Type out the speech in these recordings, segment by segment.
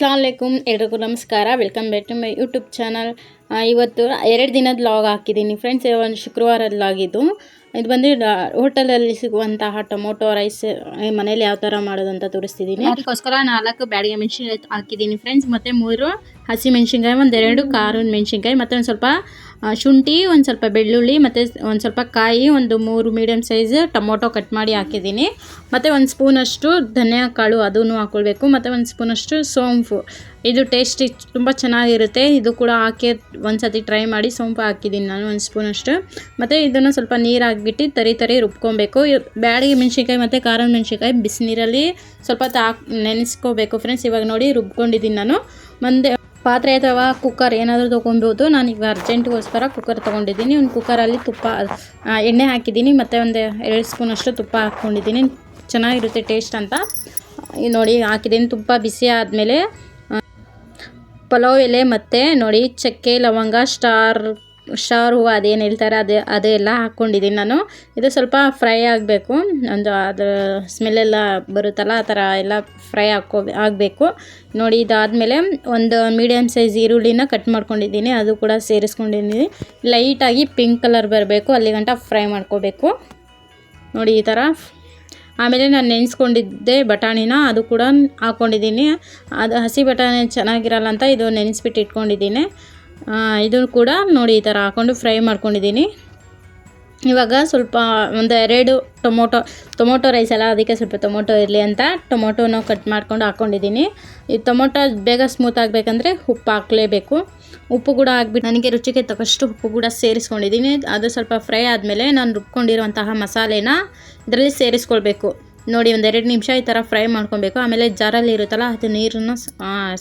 ಅಸ್ಲಾಮಲೈಕುಮ್ ಎಲ್ರಿಗೂ ನಮಸ್ಕಾರ. Welcome back to my YouTube channel ಇವತ್ತು ಎರಡು ದಿನದ ಲಾಗ್ ಹಾಕಿದ್ದೀನಿ. ಫ್ರೆಂಡ್ಸ್ ಒಂದು ಶುಕ್ರವಾರದ ಲಾಗ್ ಇದು. ಇದು ಬಂದು ಹೋಟೆಲಲ್ಲಿ ಸಿಗುವಂತಹ ಟೊಮೊಟೊ ರೈಸ್ ಮನೇಲಿ ಯಾವ ಥರ ಮಾಡೋದು ಅಂತ ತೋರಿಸ್ತಿದ್ದೀನಿ. ಅದಕ್ಕೋಸ್ಕರ ನಾಲ್ಕು ಬ್ಯಾಡಿಗೆ ಮೆಣಸಿನ್ಕಾಯಿ ಹಾಕಿದ್ದೀನಿ. ಫ್ರೆಂಡ್ಸ್ ಮತ್ತು ಮೂರು ಹಸಿ ಮೆಣಸಿನ್ಕಾಯಿ, ಒಂದೆರಡು ಖಾರದ ಮೆಣಸಿನ್ಕಾಯಿ ಮತ್ತು ಒಂದು ಸ್ವಲ್ಪ ಶುಂಠಿ, ಒಂದು ಸ್ವಲ್ಪ ಬೆಳ್ಳುಳ್ಳಿ ಮತ್ತು ಒಂದು ಸ್ವಲ್ಪ ಕಾಯಿ, ಒಂದು ಮೂರು ಮೀಡಿಯಮ್ ಸೈಜ್ ಟೊಮೊಟೊ ಕಟ್ ಮಾಡಿ ಹಾಕಿದ್ದೀನಿ. ಮತ್ತು ಒಂದು ಸ್ಪೂನಷ್ಟು ಧನಿಯಾ ಕಾಳು ಅದನ್ನು ಹಾಕ್ಕೊಳ್ಬೇಕು ಮತ್ತು ಒಂದು ಸ್ಪೂನಷ್ಟು ಸೋಂಪು. ಇದು ಟೇಸ್ಟಿ ತುಂಬ ಚೆನ್ನಾಗಿರುತ್ತೆ. ಇದು ಕೂಡ ಹಾಕಿ ಒಂದು ಸತಿ ಟ್ರೈ ಮಾಡಿ ಸೋಂಪು ಹಾಕಿದ್ದೀನಿ ನಾನು ಒಂದು ಸ್ಪೂನಷ್ಟು. ಮತ್ತು ಇದನ್ನು ಸ್ವಲ್ಪ ನೀರು ಹಾಕ್ಬಿಟ್ಟು ತರಿ ತರಿ ರುಬ್ಕೊಬೇಕು. ಬ್ಯಾಳಿಗೆ ಮೆಣಸಿನ್ಕಾಯಿ ಮತ್ತು ಖಾರದ ಮೆಣಸಿನ್ಕಾಯಿ ಬಿಸಿನೀರಲ್ಲಿ ಸ್ವಲ್ಪ ತಾಕ್ ನೆನೆಸ್ಕೋಬೇಕು. ಫ್ರೆಂಡ್ಸ್ ಇವಾಗ ನೋಡಿ ರುಬ್ಕೊಂಡಿದ್ದೀನಿ ನಾನು. ಮುಂದೆ ಪಾತ್ರೆ ಅಥವಾ ಕುಕ್ಕರ್ ಏನಾದರೂ ತೊಗೊಬೋದು ನಾನು ಈಗ ಅರ್ಜೆಂಟ್ಗೋಸ್ಕರ ಕುಕ್ಕರ್ ತೊಗೊಂಡಿದ್ದೀನಿ. ಒಂದು ಕುಕ್ಕರಲ್ಲಿ ತುಪ್ಪ ಎಣ್ಣೆ ಹಾಕಿದ್ದೀನಿ. ಮತ್ತು ಒಂದು ಎರಡು ಸ್ಪೂನಷ್ಟು ತುಪ್ಪ ಹಾಕ್ಕೊಂಡಿದ್ದೀನಿ ಚೆನ್ನಾಗಿರುತ್ತೆ ಟೇಸ್ಟ್ ಅಂತ. ನೋಡಿ ಹಾಕಿದ್ದೀನಿ. ತುಪ್ಪ ಬಿಸಿ ಆದಮೇಲೆ ಪಲಾವ್ ಎಲೆ ಮತ್ತು ನೋಡಿ ಚಕ್ಕೆ, ಲವಂಗ ಸ್ಟಾರ್ ಸ್ಟಾರ್ ಹೂವು ಅದೇನು ಹೇಳ್ತಾರೆ, ಅದೇ ಅದೆಲ್ಲ ಹಾಕ್ಕೊಂಡಿದ್ದೀನಿ ನಾನು. ಇದು ಸ್ವಲ್ಪ ಫ್ರೈ ಆಗಬೇಕು. ಒಂದು ಅದರ ಸ್ಮೆಲ್ಲೆಲ್ಲ ಬರುತ್ತಲ್ಲ, ಆ ಥರ ಎಲ್ಲ ಫ್ರೈ ಹಾಕೋ, ಆಗಬೇಕು. ನೋಡಿ, ಇದಾದಮೇಲೆ ಒಂದು ಮೀಡಿಯಮ್ ಸೈಜ್ ಈರುಳ್ಳಿನ ಕಟ್ ಮಾಡ್ಕೊಂಡಿದ್ದೀನಿ. ಅದು ಕೂಡ ಸೇರಿಸ್ಕೊಂಡಿದ್ದೀನಿ. ಲೈಟಾಗಿ ಪಿಂಕ್ ಕಲರ್ ಬರಬೇಕು. ಅಲ್ಲಿ ಗಂಟ ಫ್ರೈ ಮಾಡ್ಕೋಬೇಕು. ನೋಡಿ, ಈ ಥರ. ಆಮೇಲೆ ನಾನು ನೆನೆಸ್ಕೊಂಡಿದ್ದೆ ಬಟಾಣಿನ. ಅದು ಕೂಡ ಹಾಕ್ಕೊಂಡಿದ್ದೀನಿ ಅದು ಹಸಿ ಬಟಾಣಿ ಚೆನ್ನಾಗಿರಲ್ಲ ಅಂತ ಇದು ನೆನೆಸ್ಬಿಟ್ಟು ಇಟ್ಕೊಂಡಿದ್ದೀನಿ. ಆ, ಇದು ಕೂಡ ನೋಡಿ ಈ ಥರ ಹಾಕ್ಕೊಂಡು ಫ್ರೈ ಮಾಡ್ಕೊಂಡಿದ್ದೀನಿ. ಇವಾಗ ಸ್ವಲ್ಪ ಒಂದು ಎರಡು ಟೊಮೊಟೊ ಟೊಮೊಟೊ ರೈಸ್ ಅಲ್ಲ ಅದಕ್ಕೆ ಸ್ವಲ್ಪ ಟೊಮೊಟೊ ಇರಲಿ ಅಂತ ಟೊಮೊಟೊನ ಕಟ್ ಮಾಡ್ಕೊಂಡು ಹಾಕ್ಕೊಂಡಿದ್ದೀನಿ ಈ ಟೊಮೊಟೊ ಬೇಗ ಸ್ಮೂತ್ ಆಗಬೇಕಂದ್ರೆ ಉಪ್ಪು ಹಾಕಲೇಬೇಕು. ಉಪ್ಪು ಕೂಡ ಹಾಕ್ಬಿಟ್ಟು ನನಗೆ ರುಚಿಗೆ ತಕ್ಕಷ್ಟು ಉಪ್ಪು ಕೂಡ ಸೇರಿಸ್ಕೊಂಡಿದ್ದೀನಿ. ಅದು ಸ್ವಲ್ಪ ಫ್ರೈ ಆದಮೇಲೆ ನಾನು ರುಬ್ಕೊಂಡಿರುವಂತಹ ಮಸಾಲೆನ ಇದರಲ್ಲಿ ಸೇರಿಸ್ಕೊಳ್ಬೇಕು. ನೋಡಿ ಒಂದೆರಡು ನಿಮಿಷ ಈ ಥರ ಫ್ರೈ ಮಾಡ್ಕೊಬೇಕು. ಆಮೇಲೆ ಜಾರಲ್ಲಿ ಇರುತ್ತಲ್ಲ, ಅದು ನೀರನ್ನು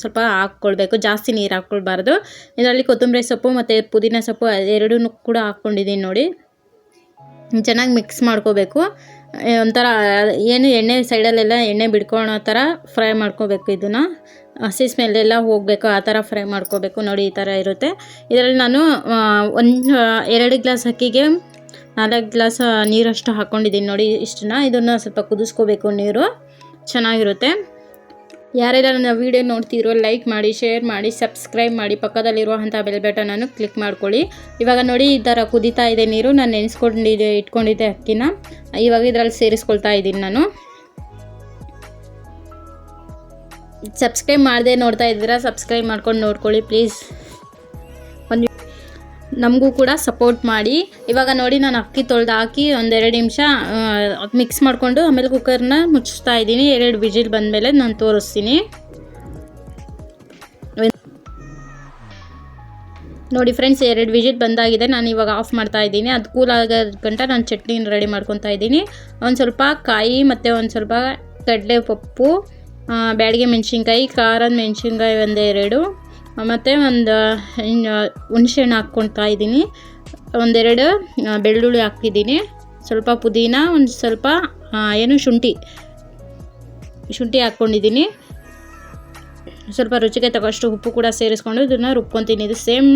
ಸ್ವಲ್ಪ ಹಾಕ್ಕೊಳ್ಬೇಕು ಜಾಸ್ತಿ ನೀರು ಹಾಕ್ಕೊಳ್ಬಾರ್ದು ಇದರಲ್ಲಿ ಕೊತ್ತಂಬರಿ ಸೊಪ್ಪು ಮತ್ತು ಪುದೀನ ಸೊಪ್ಪು ಎರಡೂ ಕೂಡ ಹಾಕ್ಕೊಂಡಿದ್ದೀನಿ ನೋಡಿ. ಚೆನ್ನಾಗಿ ಮಿಕ್ಸ್ ಮಾಡ್ಕೋಬೇಕು. ಒಂಥರ, ಏನು ಎಣ್ಣೆ ಸೈಡಲ್ಲೆಲ್ಲ ಎಣ್ಣೆ ಬಿಡ್ಕೊಳೋ ಥರ ಫ್ರೈ ಮಾಡ್ಕೋಬೇಕು ಇದನ್ನು. ಹಸಿ ಸ್ಮೆಲ್ಲೆಲ್ಲ ಹೋಗಬೇಕು, ಆ ಥರ ಫ್ರೈ ಮಾಡ್ಕೋಬೇಕು. ನೋಡಿ, ಈ ಥರ ಇರುತ್ತೆ. ಇದರಲ್ಲಿ ನಾನು ಒಂದು ಎರಡು ಗ್ಲಾಸ್ ಅಕ್ಕಿಗೆ ನಾಲ್ಕು ಗ್ಲಾಸ್ ನೀರಷ್ಟು ಹಾಕ್ಕೊಂಡಿದ್ದೀನಿ ನೋಡಿ ಇಷ್ಟನ್ನ. ಇದನ್ನು ಸ್ವಲ್ಪ ಕುದಿಸ್ಕೋಬೇಕು ನೀರು. ಚೆನ್ನಾಗಿರುತ್ತೆ. ಯಾರೆಲ್ಲ ನನ್ನ ವೀಡಿಯೋ ನೋಡ್ತಿರೋ ಲೈಕ್ ಮಾಡಿ, ಶೇರ್ ಮಾಡಿ, ಸಬ್ಸ್ಕ್ರೈಬ್ ಮಾಡಿ ಪಕ್ಕದಲ್ಲಿರುವಂಥ ಬೆಲ್ ಬಟನನ್ನು ಕ್ಲಿಕ್ ಮಾಡ್ಕೊಳ್ಳಿ. ಇವಾಗ ನೋಡಿ ಈ ಥರ ಕುದೀತಾ ಇದೆ ನೀರು. ನಾನು ನೆನೆಸ್ಕೊಂಡಿದ್ದೆ, ಇಟ್ಕೊಂಡಿದ್ದೆ ಅಕ್ಕಿನ ಇವಾಗ ಇದರಲ್ಲಿ ಸೇರಿಸ್ಕೊಳ್ತಾ ಇದ್ದೀನಿ ನಾನು. ಸಬ್ಸ್ಕ್ರೈಬ್ ಮಾಡದೆ ನೋಡ್ತಾ ಇದ್ದೀರಾ, ಸಬ್ಸ್ಕ್ರೈಬ್ ಮಾಡ್ಕೊಂಡು ನೋಡ್ಕೊಳ್ಳಿ ಪ್ಲೀಸ್. ನಮಗೂ ಕೂಡ ಸಪೋರ್ಟ್ ಮಾಡಿ. ಇವಾಗ ನೋಡಿ ನಾನು ಅಕ್ಕಿ ತೊಳೆದು ಹಾಕಿ ಒಂದೆರಡು ನಿಮಿಷ ಮಿಕ್ಸ್ ಮಾಡಿಕೊಂಡು ಆಮೇಲೆ ಕುಕ್ಕರ್ನ ಮುಚ್ಚಿಸ್ತಾ ಇದ್ದೀನಿ. ಎರಡು ವಿಜಿಲ್ ಬಂದಮೇಲೆ ನಾನು ತೋರಿಸ್ತೀನಿ. ನೋಡಿ ಫ್ರೆಂಡ್ಸ್ ಎರಡು ವಿಜಿಟ್ ಬಂದಾಗಿದೆ. ನಾನು ಇವಾಗ ಆಫ್ ಮಾಡ್ತಾ ಇದ್ದೀನಿ. ಅದು ಕೂಲ್ ಆಗೋ ಗಂಟ ನಾನು ಚಟ್ನಿನ ರೆಡಿ ಮಾಡ್ಕೊತಾ ಇದ್ದೀನಿ. ಒಂದು ಸ್ವಲ್ಪ ಕಾಯಿ ಮತ್ತು ಒಂದು ಸ್ವಲ್ಪ ಕಡಲೆ ಪಪ್ಪು ಬ್ಯಾಡಿಗೆ ಮೆಣಸಿನ್ಕಾಯಿ, ಖಾರದ ಮೆಣಸಿನ್ಕಾಯಿ ಒಂದೆರಡು. ಮತ್ತು ಒಂದು ಹುಣಸೆಹಣ್ಣು ಹಾಕ್ಕೊಳ್ತಾ ಇದ್ದೀನಿ. ಒಂದೆರಡು ಬೆಳ್ಳುಳ್ಳಿ ಹಾಕ್ತಿದ್ದೀನಿ. ಸ್ವಲ್ಪ ಪುದೀನ, ಒಂದು ಸ್ವಲ್ಪ ಏನು, ಶುಂಠಿ. ಶುಂಠಿ ಹಾಕ್ಕೊಂಡಿದ್ದೀನಿ. ಸ್ವಲ್ಪ ರುಚಿಗೆ ತಗೋಷ್ಟು ಉಪ್ಪು ಕೂಡ ಸೇರಿಸ್ಕೊಂಡು ಇದನ್ನು ರುಬ್ಕೊತೀನಿ. ಇದು ಸೇಮ್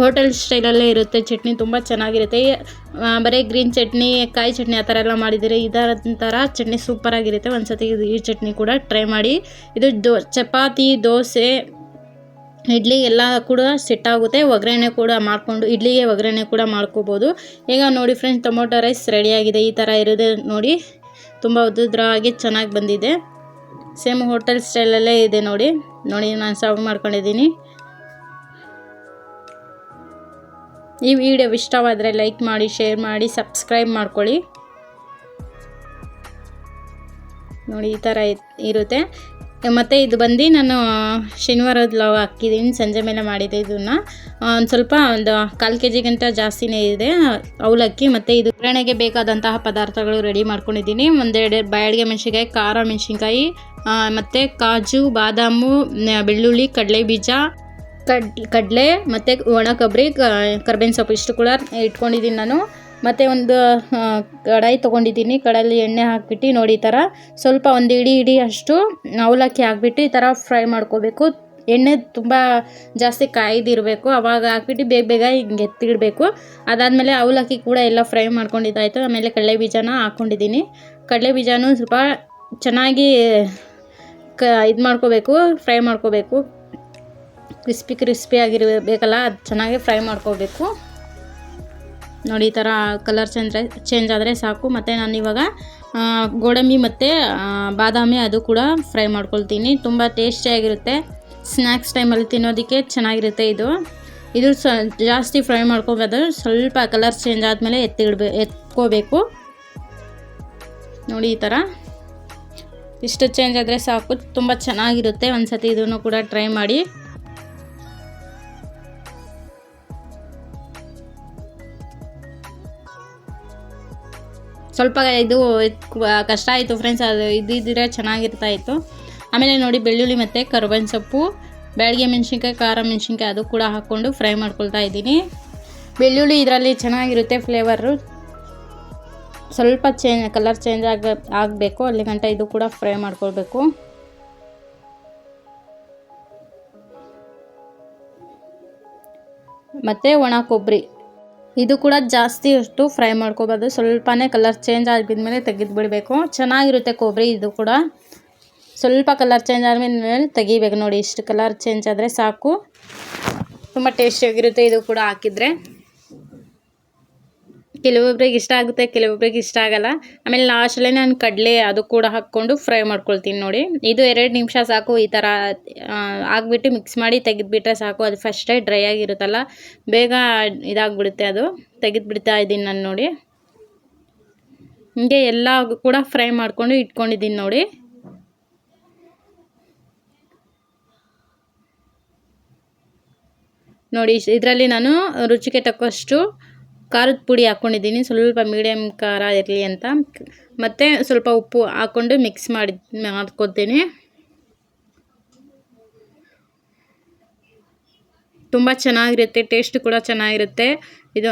ಹೋಟೆಲ್ ಸ್ಟೈಲಲ್ಲೇ ಇರುತ್ತೆ. ಚಟ್ನಿ ತುಂಬ ಚೆನ್ನಾಗಿರುತ್ತೆ. ಬರೀ ಗ್ರೀನ್ ಚಟ್ನಿ, ಕಾಯಿ ಚಟ್ನಿ ಆ ಥರ ಎಲ್ಲ ಮಾಡಿದರೆ ಇದರ ಥರ ಚಟ್ನಿ ಸೂಪರಾಗಿರುತ್ತೆ. ಒಂದು ಸತಿ ಈ ಚಟ್ನಿ ಕೂಡ ಟ್ರೈ ಮಾಡಿ. ಇದು ದೋ, ಚಪಾತಿ, ದೋಸೆ ಇಡ್ಲಿ ಎಲ್ಲ ಕೂಡ ಸೆಟ್ ಆಗುತ್ತೆ. ಒಗ್ಗರಣೆ ಕೂಡ ಮಾಡಿಕೊಂಡು ಇಡ್ಲಿಗೆ ಒಗ್ಗರಣೆ ಕೂಡ ಮಾಡ್ಕೋಬೋದು. ಈಗ ನೋಡಿ ಫ್ರೆಂಡ್ಸ್ ಟೊಮೊಟೊ ರೈಸ್ ರೆಡಿಯಾಗಿದೆ ಈ ಥರ ಇರೋದೇ ನೋಡಿ ತುಂಬ ಉದ್ದುದ್ರಾಗಿ ಚೆನ್ನಾಗಿ ಬಂದಿದೆ. ಸೇಮ್ ಹೋಟೆಲ್ ಸ್ಟೈಲಲ್ಲೇ ಇದೆ ನೋಡಿ. ನೋಡಿ ನಾನು ಸರ್ವ್ ಮಾಡ್ಕೊಂಡಿದ್ದೀನಿ. ಈ ವಿಡಿಯೋ ಇಷ್ಟವಾದರೆ ಲೈಕ್ ಮಾಡಿ ಶೇರ್ ಮಾಡಿ ಸಬ್ಸ್ಕ್ರೈಬ್ ಮಾಡ್ಕೊಳ್ಳಿ. ನೋಡಿ ಈ ಥರ ಇರುತ್ತೆ. ಮತ್ತು ಇದು ಬಂದು ನಾನು ಶನಿವಾರದ ಲವ್ ಹಾಕಿದ್ದೀನಿ, ಸಂಜೆ ಮೇಲೆ ಮಾಡಿದ್ದೆ ಇದನ್ನು. ಒಂದು ಸ್ವಲ್ಪ ಒಂದು ಕಾಲು ಕೆ ಜಿಗಿಂತ ಜಾಸ್ತಿನೇ ಇದೆ, ಅವಲಕ್ಕಿ ಮತ್ತು ಇದು ಒಗ್ಗರಣೆಗೆ ಬೇಕಾದಂತಹ ಪದಾರ್ಥಗಳು ರೆಡಿ ಮಾಡ್ಕೊಂಡಿದ್ದೀನಿ. ಒಂದೆರಡು ಬಾಯಡಿಗೆ ಮೆಣಸಿನ್ಕಾಯಿ, ಖಾರ ಮೆಣಸಿನ್ಕಾಯಿ ಮತ್ತು ಕಾಜು, ಬಾದಾಮು ಬೆಳ್ಳುಳ್ಳಿ ಕಡಲೆ ಬೀಜ ಕಡ್, ಕಡಲೆ ಮತ್ತು ಒಣ ಕೊಬ್ಬರಿ ಕರ್ಬೇವಿನ ಸೊಪ್ಪು ಇಷ್ಟು ಕೂಡ ಇಟ್ಕೊಂಡಿದ್ದೀನಿ ನಾನು. ಮತ್ತು ಒಂದು ಕಡಾಯಿ ತೊಗೊಂಡಿದ್ದೀನಿ. ಕಡಾಯಲ್ಲಿ ಎಣ್ಣೆ ಹಾಕ್ಬಿಟ್ಟು ನೋಡಿ ಈ ಥರ ಸ್ವಲ್ಪ ಒಂದು ಇಡೀ ಇಡೀ ಅಷ್ಟು ಅವಲಕ್ಕಿ ಹಾಕ್ಬಿಟ್ಟು ಈ ಥರ ಫ್ರೈ ಮಾಡ್ಕೋಬೇಕು. ಎಣ್ಣೆ ತುಂಬ ಜಾಸ್ತಿ ಕಾಯ್ದಿರಬೇಕು. ಅವಾಗ ಹಾಕ್ಬಿಟ್ಟು ಬೇಗ ಬೇಗ ಹಿಂಗೆ ಎತ್ತಿಡಬೇಕು. ಅದಾದಮೇಲೆ ಅವಲಕ್ಕಿ ಕೂಡ ಎಲ್ಲ ಫ್ರೈ ಮಾಡ್ಕೊಂಡಿದ್ದಾಯಿತು. ಆಮೇಲೆ ಕಡಲೆ ಬೀಜನ ಹಾಕ್ಕೊಂಡಿದ್ದೀನಿ. ಕಡಲೆ ಬೀಜನೂ ಸ್ವಲ್ಪ ಚೆನ್ನಾಗಿ, ಕ, ಇದು ಮಾಡ್ಕೋಬೇಕು, ಫ್ರೈ ಮಾಡ್ಕೋಬೇಕು. ಕ್ರಿಸ್ಪಿ ಕ್ರಿಸ್ಪಿ ಆಗಿರಬೇಕಲ್ಲ, ಅದು ಚೆನ್ನಾಗಿ ಫ್ರೈ ಮಾಡ್ಕೋಬೇಕು. ನೋಡಿ, ಈ ಥರ ಕಲರ್ ಚೇಂಜ್ ಚೇಂಜ್ ಆದರೆ ಸಾಕು. ಮತ್ತು ನಾನು ಇವಾಗ ಗೋಡಂಬಿ ಮತ್ತು ಬಾದಾಮಿ ಅದು ಕೂಡ ಫ್ರೈ ಮಾಡ್ಕೊಳ್ತೀನಿ. ತುಂಬ ಟೇಸ್ಟಿಯಾಗಿರುತ್ತೆ ಸ್ನ್ಯಾಕ್ಸ್ ಟೈಮಲ್ಲಿ ತಿನ್ನೋದಕ್ಕೆ ಚೆನ್ನಾಗಿರುತ್ತೆ ಇದು. ಇದು ಸ, ಜಾಸ್ತಿ ಫ್ರೈ ಮಾಡ್ಕೋಬೋದು ಸ್ವಲ್ಪ ಕಲರ್ ಚೇಂಜ್ ಆದಮೇಲೆ ಎತ್ತಿಡ್ಬೇ, ಎತ್ಕೋಬೇಕು. ನೋಡಿ, ಈ ಥರ ಇಷ್ಟು ಚೇಂಜ್ ಆದರೆ ಸಾಕು. ತುಂಬ ಚೆನ್ನಾಗಿರುತ್ತೆ. ಒಂದು ಸತಿ ಇದನ್ನು ಕೂಡ ಟ್ರೈ ಮಾಡಿ. ಸ್ವಲ್ಪ ಇದು ಕಷ್ಟ ಆಯಿತು ಫ್ರೆಂಡ್ಸ್ ಅದು ಇದ್ದಿದ್ದರೆ ಚೆನ್ನಾಗಿರ್ತಾ ಇತ್ತು ಆಮೇಲೆ ನೋಡಿ, ಬೆಳ್ಳುಳ್ಳಿ ಮತ್ತು ಕರ್ಬೇವಿನ ಸೊಪ್ಪು ಬೆಳಗ್ಗೆ ಮೆಣಸಿನ್ಕಾಯಿ, ಖಾರ ಮೆಣಸಿನ್ಕಾಯಿ ಅದು ಕೂಡ ಹಾಕ್ಕೊಂಡು ಫ್ರೈ ಮಾಡ್ಕೊಳ್ತಾ ಇದ್ದೀನಿ. ಬೆಳ್ಳುಳ್ಳಿ ಇದರಲ್ಲಿ ಚೆನ್ನಾಗಿರುತ್ತೆ ಫ್ಲೇವರು ಸ್ವಲ್ಪ ಚೇಂಜ್ ಕಲರ್ ಚೇಂಜ್ ಆಗ, ಆಗಬೇಕು ಅಲ್ಲಿ ಗಂಟ ಇದು ಕೂಡ ಫ್ರೈ ಮಾಡ್ಕೊಳ್ಬೇಕು. ಮತ್ತು ಒಣ ಕೊಬ್ಬರಿ. ಇದು ಕೂಡ ಜಾಸ್ತಿ ಅಷ್ಟು ಫ್ರೈ ಮಾಡ್ಕೋಬಾರ್ದು. ಸ್ವಲ್ಪನೇ ಕಲರ್ ಚೇಂಜ್ ಆಗಿದ್ಮೇಲೆ ತೆಗೆದು ಬಿಡಬೇಕು ಚೆನ್ನಾಗಿರುತ್ತೆ ಕೊಬ್ಬರಿ ಇದು ಕೂಡ. ಸ್ವಲ್ಪ ಕಲರ್ ಚೇಂಜ್ ಆದಮೇಲೆ ತೆಗಿಬೇಕು ನೋಡಿ. ಇಷ್ಟು ಕಲರ್ ಚೇಂಜ್ ಆದರೆ ಸಾಕು. ತುಂಬ ಟೇಸ್ಟಿಯಾಗಿರುತ್ತೆ ಇದು ಕೂಡ ಹಾಕಿದರೆ. ಕೆಲವೊಬ್ರಿಗೆ ಇಷ್ಟ ಆಗುತ್ತೆ, ಕೆಲವೊಬ್ರಿಗೆ ಇಷ್ಟ ಆಗಲ್ಲ. ಆಮೇಲೆ ಲಾಸ್ಟಲ್ಲೇ ನಾನು ಕಡಲೆ ಅದು ಕೂಡ ಹಾಕ್ಕೊಂಡು ಫ್ರೈ ಮಾಡ್ಕೊಳ್ತೀನಿ ನೋಡಿ. ಇದು ಎರಡು ನಿಮಿಷ ಸಾಕು ಈ ಥರ ಆಗಿಬಿಟ್ಟು ಮಿಕ್ಸ್ ಮಾಡಿ ತೆಗೆದುಬಿಟ್ರೆ ಸಾಕು. ಅದು ಫಸ್ಟೇ ಡ್ರೈ ಆಗಿರುತ್ತಲ್ಲ, ಬೇಗ ಇದಾಗ್ಬಿಡುತ್ತೆ ಅದು. ತೆಗೆದುಬಿಡ್ತಾ ಇದ್ದೀನಿ ನಾನು ನೋಡಿ. ಹೀಗೆ ಎಲ್ಲ ಕೂಡ ಫ್ರೈ ಮಾಡ್ಕೊಂಡು ಇಟ್ಕೊಂಡಿದ್ದೀನಿ ನೋಡಿ. ನೋಡಿ, ಇದರಲ್ಲಿ ನಾನು ರುಚಿಗೆ ತಕ್ಕಷ್ಟು ಖಾರದ ಪುಡಿ ಹಾಕ್ಕೊಂಡಿದ್ದೀನಿ ಸ್ವಲ್ಪ ಮೀಡಿಯಮ್ ಖಾರ ಇರಲಿ ಅಂತ. ಮತ್ತು ಸ್ವಲ್ಪ ಉಪ್ಪು ಹಾಕ್ಕೊಂಡು ಮಿಕ್ಸ್ ಮಾಡಿ, ಮಾಡ್ಕೊತೀನಿ. ತುಂಬ ಚೆನ್ನಾಗಿರುತ್ತೆ ಟೇಸ್ಟ್ ಕೂಡ ಚೆನ್ನಾಗಿರುತ್ತೆ. ಇದು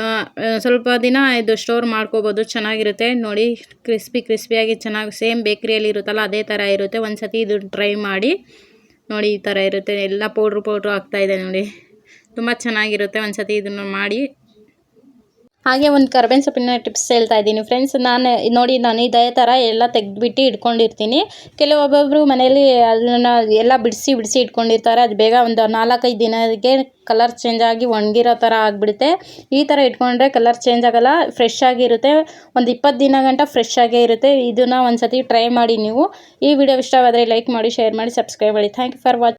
ಸ್ವಲ್ಪ ದಿನ ಇದು ಸ್ಟೋರ್ ಮಾಡ್ಕೋಬೋದು, ಚೆನ್ನಾಗಿರುತ್ತೆ. ನೋಡಿ ಕ್ರಿಸ್ಪಿ ಕ್ರಿಸ್ಪಿಯಾಗಿ ಚೆನ್ನಾಗಿ ಸೇಮ್ ಬೇಕ್ರಿಯಲ್ಲಿ ಇರುತ್ತಲ್ಲ, ಅದೇ ಥರ ಇರುತ್ತೆ. ಒಂದು ಸತಿ ಇದು ಟ್ರೈ ಮಾಡಿ, ನೋಡಿ, ಈ ಥರ ಇರುತ್ತೆ. ಎಲ್ಲ ಪೌಡ್ರು ಪೌಡ್ರು ಆಗ್ತಾಯಿದೆ ನೋಡಿ. ತುಂಬ ಚೆನ್ನಾಗಿರುತ್ತೆ ಒಂದು ಸತಿ ಇದನ್ನು ಮಾಡಿ. ಹಾಗೆ ಒಂದು ಕರ್ಬೇವಿನ ಸೊಪ್ಪಿನ ಟಿಪ್ಸ್ ಹೇಳ್ತಾ ಇದ್ದೀನಿ. ಫ್ರೆಂಡ್ಸ್ ನಾನು ನೋಡಿ ನಾನು ಇದೇ ಥರ ಎಲ್ಲ ತೆಗೆದುಬಿಟ್ಟು ಇಟ್ಕೊಂಡಿರ್ತೀನಿ. ಕೆಲವೊಬ್ಬೊಬ್ಬರು ಮನೇಲಿ ಅದನ್ನು ಎಲ್ಲ ಬಿಡಿಸಿ ಬಿಡಿಸಿ ಇಟ್ಕೊಂಡಿರ್ತಾರೆ. ಅದು ಬೇಗ ಒಂದು ನಾಲ್ಕೈದು ದಿನಕ್ಕೆ ಕಲರ್ ಚೇಂಜ್ ಆಗಿ ಒಣಗಿರೋ ಥರ ಆಗಿಬಿಡುತ್ತೆ. ಈ ಥರ ಇಟ್ಕೊಂಡ್ರೆ ಕಲರ್ ಚೇಂಜ್ ಆಗಲ್ಲ ಫ್ರೆಶ್ ಆಗಿರುತ್ತೆ ಒಂದು ಇಪ್ಪತ್ತು ದಿನ ಗಂಟ ಫ್ರೆಶ್ ಆಗೇ ಇರುತ್ತೆ. ಇದನ್ನು ಒಂದು ಸತಿ ಟ್ರೈ ಮಾಡಿ ನೀವು. ಈ ವಿಡಿಯೋ ಇಷ್ಟವಾದರೆ ಲೈಕ್ ಮಾಡಿ ಶೇರ್ ಮಾಡಿ ಸಬ್ಸ್ಕ್ರೈಬ್ ಮಾಡಿ. Thank you for watch